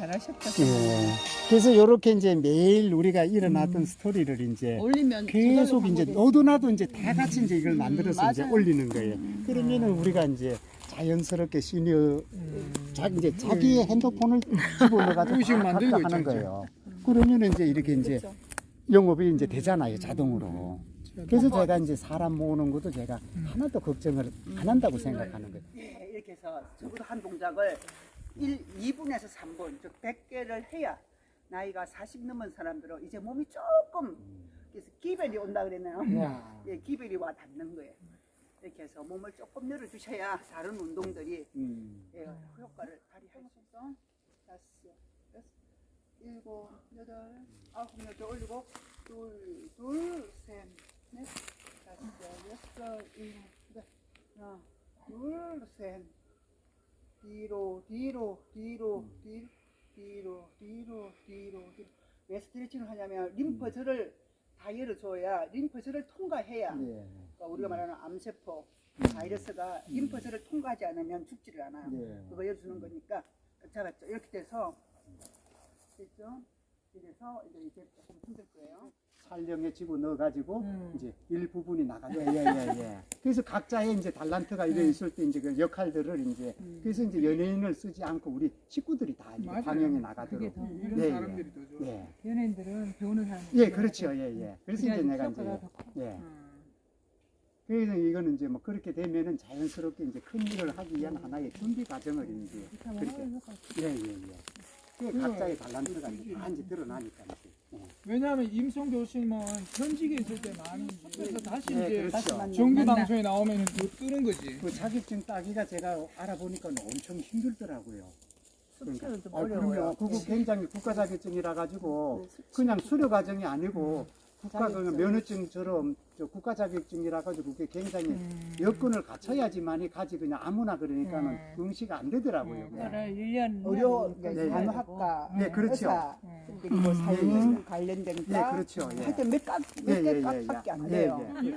잘하셨다. 예. 그래서 이렇게 이제 매일 우리가 일어났던 스토리를 이제 올리면 계속 이제 너도 나도 이제 다 같이 이제 이걸 만들어서 이제 맞아요. 올리는 거예요. 그러면은 우리가 이제 자연스럽게 시니어 자 이제 자기의 핸드폰을 집어넣어가지고 다 만들고 하는 있죠, 거예요. 그러면은 이제 이렇게 이제 영업이 이제 되잖아요 자동으로. 그래서 제가 이제 사람 모으는 것도 제가 하나도 걱정을 안 한다고 생각하는 거예요. 예, 이렇게 해서 적어도 한 동작을 1, 2분에서 3분, 즉 100개를 해야 나이가 40 넘은 사람들은 이제 몸이 조금 그래서 기별이 온다 그랬나요? 예, 기별이 와 닿는 거예요. 이렇게 해서 몸을 조금 열어주셔야 다른 운동들이 음. 예, 효과를 발휘할 수 있어. 다섯, 여섯, 일곱, 여덟, 아홉, 여덟 올리고 둘, 둘, 셋, 넷, 다섯, 여섯, 일곱, 여덟, 하나, 둘, 셋, 뒤로, 뒤로, 뒤로, 뒤로, 뒤로, 뒤로, 뒤로, 뒤로. 왜 스트레칭을 하냐면 림프절을 다 열어줘야 림프절을 통과해야 네. 그러니까 우리가 말하는 암세포 바이러스가 림프절을 통과하지 않으면 죽지를 않아요. 네. 그거 열어주는 거니까 잡았죠. 이렇게 돼서 됐죠. 이래서 이제 이제 조금 힘들 거예요. 촬영에 집어 넣어가지고 음. 이제 일부분이 나가죠. 예예 예. 그래서 각자의 이제 달란트가 이래 있을 때 이제 그 역할들을 이제 그래서 이제 연예인을 쓰지 않고 우리 식구들이 다 이제 맞아요. 방영에 나가도록. 그게 더 이런 예, 사람들이 더 좋아. 예. 연예인들은 배우는 사람. 예, 그렇죠. 예, 예. 그래서 이제 내가 이제. 예. 음. 그래서 이거는 이제 뭐 그렇게 되면은 자연스럽게 이제 큰 일을 하기 위한 하나의 준비 과정을 이제 그렇게 예, 예, 예. 그 각자의 달란트가 이제 다 이제 드러나니까 이제. 예. 왜냐하면 임성 교수님은 현직에 있을 때 많이 그래서 다시 예, 이제 그렇죠. 정규 만나. 방송에 나오면 못 뜨는 거지. 그 자격증 따기가 제가 알아보니까 엄청 힘들더라고요. 수치도 좀 아, 어려워요. 그럼요. 그거 굉장히 국가 자격증이라 가지고 네, 수치. 그냥 수료 과정이 아니고 국가 그. 면허증처럼 저 국가 자격증이라 가지고 그게 굉장히 음. 여건을 갖춰야지만이 가지 그냥 아무나 그러니까는 음. 응시가 안 되더라고요. 그거를 1년 의료 네, 네. 간호학과 네, 그렇죠. 의사 음. 그리고 사회적 관련된 예, 과 그렇죠. 예. 하여튼 몇 각, 예, 몇개 예, 예, 값밖에 예. 안 예, 돼요. 예.